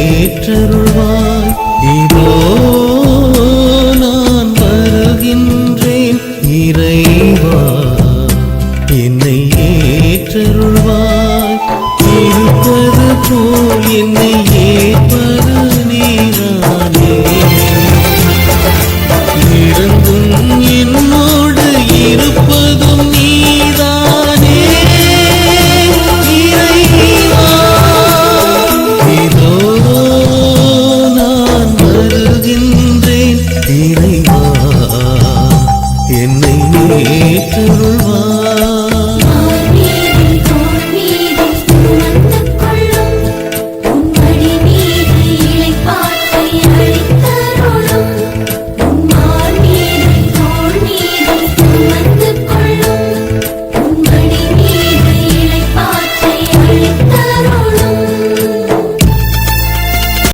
ஏற்றருள்வாய் இதோ நான் வருகின்றேன் இறைவா என்னை ஏற்றருள்வாய். இருப்பது போல் என்னை இறைவா என்னை நீ